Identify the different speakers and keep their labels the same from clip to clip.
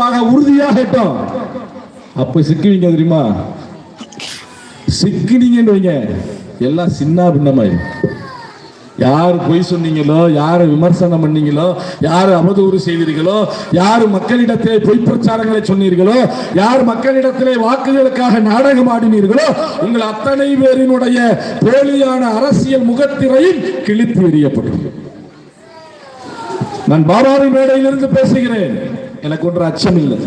Speaker 1: திட்டவட்டமாக உறுதியாகட்டும். அப்ப சிக்குவீங்க தெரியுமா? சிக்கினீங்கன்னு வைங்க எல்லாம் சின்ன பின்னமாயிரும் யார் பொய் சொன்னீங்களோ யார் விமர்சனம் பண்ணீங்களோ யார் அவதூறு செய்தீர்களோ யார் மக்களிடத்திலே பொய் பிரச்சாரங்களை சொன்னீர்களோ யார் மக்களிடத்திலே வாக்குகளுக்காக நாடகம் ஆடினீர்களோ உங்கள் அத்தனை பேரினுடைய போலியான அரசியல் முகத்திரையும் கிழித்து எறியப்படும். நான் பாபாரி மேடையிலிருந்து பேசுகிறேன். எனக்கு ஒன்று அச்சம் இல்லை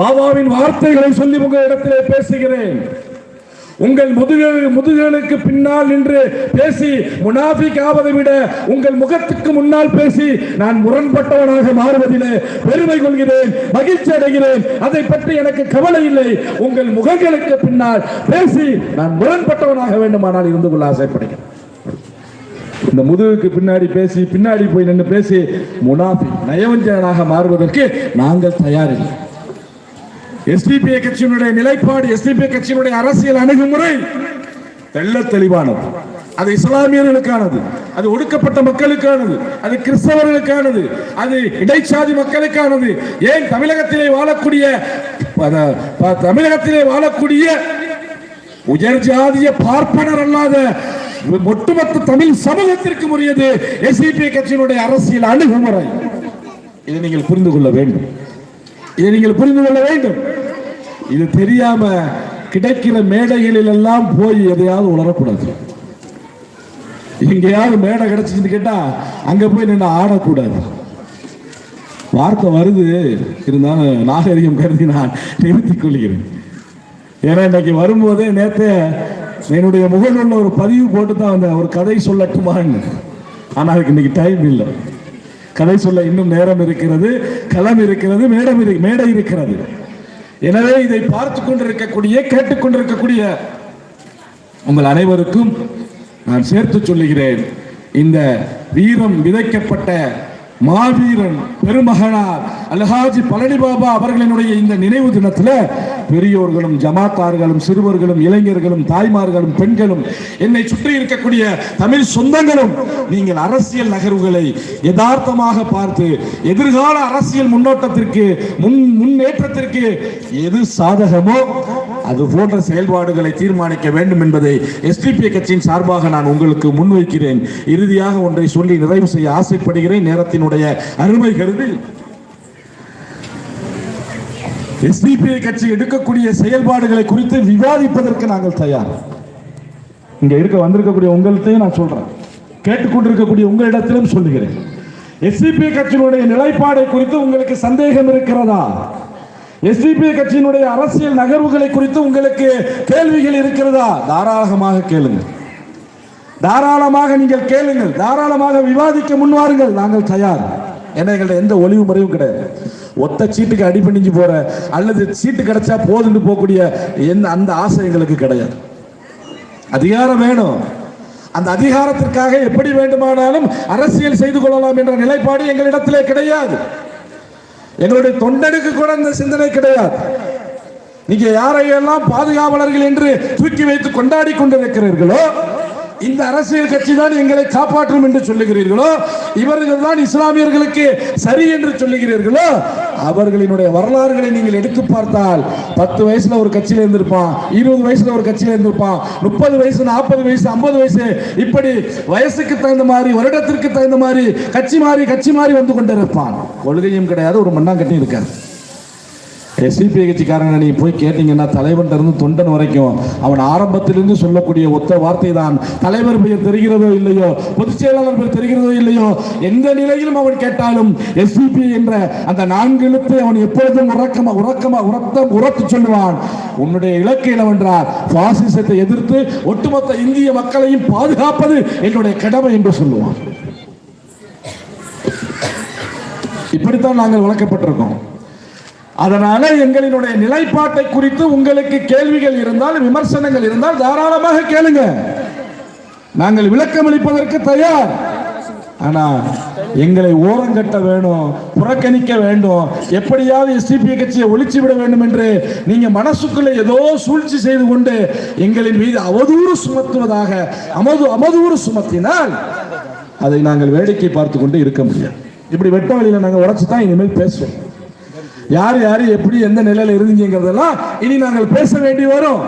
Speaker 1: பாபாவின் வார்த்தைகளை சொல்லி உங்கள் இடத்திலே பேசுகிறேன். உங்கள் முதுகு முதுகுகளுக்கு பின்னால் நின்று பேசி முனாஃபிக் ஆவதை விட உங்கள் முகத்துக்கு முன்னால் பேசி நான் முரண்பட்டவனாக மாறுவதிலே பெருமை கொள்கிறேன் மகிழ்ச்சி அடைகிறேன். அதை பற்றி எனக்கு கவலை இல்லை. உங்கள் முகங்களுக்கு பின்னால் பேசி நான் முரண்பட்டவனாக வேண்டுமானால் இருந்து கொள்ள ஆசைப்படுகிறேன். இந்த முதுகுக்கு பின்னாடி பேசி பின்னாடி போய் நின்று பேசி முனாஃபி நயவஞ்சகனாக மாறுவதற்கு நாங்கள் தயாரில்லை. எஸ்பிபி கட்சியினுடைய நிலைப்பாடு எஸ்பிபி கட்சியினுடைய அரசியல் அணுகுமுறை தெள்ள தெளிவானது. அது இஸ்லாமியர்களுக்கானது அது ஒடுக்கப்பட்ட மக்களுக்கானது அது கிறிஸ்தவர்களுக்கானது அது இடைச்சாதி மக்களுக்கானது. ஏன் தமிழகத்திலே வாழக்கூடிய தமிழகத்திலே வாழக்கூடிய உயர் ஜாதிய பார்ப்பனர் அல்லாத ஒட்டுமொத்த தமிழ் சமூகத்திற்கு உரியது எஸ்டிபி கட்சியினுடைய அரசியல் அணுகுமுறை. இதை நீங்கள் புரிந்து கொள்ள வேண்டும். இதை நீங்கள் புரிந்து கொள்ள வேண்டும். இது தெரியாம கிடைக்கிற மேடைகளில் எல்லாம் போய் எதையாவது உணரக்கூடாது. எங்கேயாவது மேடை கிடைச்சிருந்து கேட்டா அங்க போய் நின்று ஆடக்கூடாது. வார்த்தை வருது. இருந்தாலும் நாகரிகம் கருதி நான் நிறுத்திக் கொள்கிறேன். ஏன்னா இன்னைக்கு வரும்போதே நேத்து என்னுடைய முகநூலில் ஒரு பதிவு போட்டு தான் வந்தேன் ஒரு கதை சொல்லட்டுமான்னு. ஆனால் அதுக்கு இன்னைக்கு டைம் இல்லை. கதை சொல்ல இன்னும் நேரம் இருக்கிறது களம் இருக்கிறது மேடம் இரு மேடை இருக்கிறது. எனவே இதை பார்த்து கொண்டிருக்கக்கூடிய கேட்டுக்கொண்டிருக்கக்கூடிய உங்கள் அனைவருக்கும் நான் சேர்த்து சொல்லுகிறேன். இந்த வீரம் விதைக்கப்பட்ட மாவீரன் பெருமகனார் அல்ஹாஜி பழனி பாபா அவர்களினுடைய இந்த நினைவு தினத்துல பெரியோர்களும் ஜமாத்தார்களும் சிறுவர்களும் இளைஞர்களும் தாய்மார்களும் பெண்களும் என்னை சுற்றி இருக்கக்கூடிய தமிழ் சொந்தங்களும் நீங்கள் அரசியல் நகர்வுகளை யதார்த்தமாக பார்த்து எதிர்கால அரசியல் முன்னோட்டத்திற்கு முன் முன்னேற்றத்திற்கு எது சாதகமோ அது போன்ற செயல்பாடுகளை தீர்மானிக்க வேண்டும் என்பதை எஸ்டிபி கட்சியின் சார்பாக நான் உங்களுக்கு முன்வைக்கிறேன். இறுதியாக ஒன்றை சொல்லி நிறைவு செய்ய ஆசைப்படுகிறேன். நேரத்தினுடைய அருமை கருதி எஸ்டிபி கட்சி எடுக்கக்கூடிய செயல்பாடுகளை குறித்து விவாதிப்பதற்கு நாங்கள் தயார். இங்க இருக்க வந்திருக்கக்கூடிய உங்கள்கிட்டையும் நான் சொல்றேன். கேட்டுக்கொண்டிருக்கக்கூடிய உங்களிடத்திலும் சொல்லுகிறேன். எஸ்டிபி கட்சியினுடைய நிலைப்பாடை குறித்து உங்களுக்கு சந்தேகம் இருக்கிறதா? எஸ்டிபி கட்சியினுடைய அரசியல் நகர்வுகளை குறித்து உங்களுக்கு கேள்விகள் இருக்கிறதா? தாராளமாக கேளுங்கள். தாராளமாக நீங்கள் கேளுங்கள். தாராளமாக விவாதிக்க முன்வாருங்கள் நாங்கள் தயார். ஏன்னா எங்கள்கிட்ட எந்த ஒளிவு முறையும் கிடையாது. ஒத்த சீட்டுக்கு அடிப்பணிஞ்சு போற அல்லது சீட்டு கிடைச்சா போதுன்னு போகக்கூடிய எந்த அந்த ஆசை எங்களுக்கு கிடையாது. அதிகாரம் வேணும். அந்த அதிகாரத்திற்காக எப்படி வேண்டுமானாலும் அரசியல் செய்து கொள்ளலாம் என்ற நிலைப்பாடு எங்களிடத்திலே கிடையாது. எங்களுடைய தொண்டனுக்கு கூட அந்த சிந்தனை கிடையாது. நீங்க யாரையெல்லாம் பாதுகாவலர்கள் என்று தூக்கி வைத்து கொண்டாடி கொண்டிருக்கிறீர்களோ இந்த அரசியல் கட்சி தான் எங்களை காப்பாற்றும் என்று சொல்லுகிறீர்களோ இவர்கள் தான் இஸ்லாமியர்களுக்கு சரி என்று சொல்லுகிறீர்களோ அவர்களினுடைய வரலாறுகளை நீங்கள் எடுத்து பார்த்தால் பத்து வயசுல ஒரு கட்சியில இருந்திருப்பான் இருபது வயசுல ஒரு கட்சியில இருந்திருப்பான் முப்பது வயசு நாற்பது வயசு ஐம்பது வயசு இப்படி வயசுக்கு தகுந்த மாதிரி வருடத்திற்கு தகுந்த மாதிரி கட்சி மாறி கட்சி மாறி வந்து கொண்டிருப்பான். கொள்கையும் கிடையாது ஒரு மண்ணாங்கட்டி இருக்காது. எஸ்டிபி கட்சிக்காரங்க நீ போய் கேட்டீங்கன்னா தலைவன் இருந்து தொண்டன் வரைக்கும் அவன் ஆரம்பத்திலிருந்து சொல்லக்கூடிய ஒத்த வார்த்தை தான் தலைவர் பெயர் தெரிகிறதோ இல்லையோ பொதுச் செயலாளர் பெயர் தெரிகிறதோ இல்லையோ எந்த நிலையிலும் அவன் கேட்டாலும் எஸ்டிபி என்ற அந்த நான்கு எழுத்தை அவன் எப்பொழுதும் உறக்கமா உறக்கமா உரத்த உரத்து சொல்லுவான். உன்னுடைய இலக்கு என்னவென்றால் பாசிசத்தை எதிர்த்து ஒட்டுமொத்த இந்திய மக்களையும் பாதுகாப்பது என்னுடைய கடமை என்று சொல்லுவான். இப்படித்தான் நாங்கள் வளர்க்கப்பட்டிருக்கோம். அதனால எங்களினுடைய நிலைப்பாட்டை குறித்து உங்களுக்கு கேள்விகள் இருந்தால் விமர்சனங்கள் இருந்தால் தாராளமாக கேளுங்க. நாங்கள் விளக்கம் அளிப்பதற்கு தயார். ஆனா எங்களை ஓரங்கட்ட வேணும் புறக்கணிக்க வேண்டும். எப்படியாவது எஸ்டிபி கட்சியை ஒழிச்சு விட வேண்டும் என்று நீங்க மனசுக்குள்ள ஏதோ சூழ்ச்சி செய்து கொண்டு எங்களின் மீது அவதூறு சுமத்துவதாக அமது அமதூறு சுமத்தினால் அதை நாங்கள் வேடிக்கை பார்த்து கொண்டு இருக்க முடியாது. இப்படி வெட்ட வழியில நாங்கள் உடச்சு தான் இனிமேல் பேசுவோம். யார் யார் எப்படி எந்த நிலையில இருந்தீங்கிறதெல்லாம் இனி நாங்கள் பேச வேண்டி வரும்.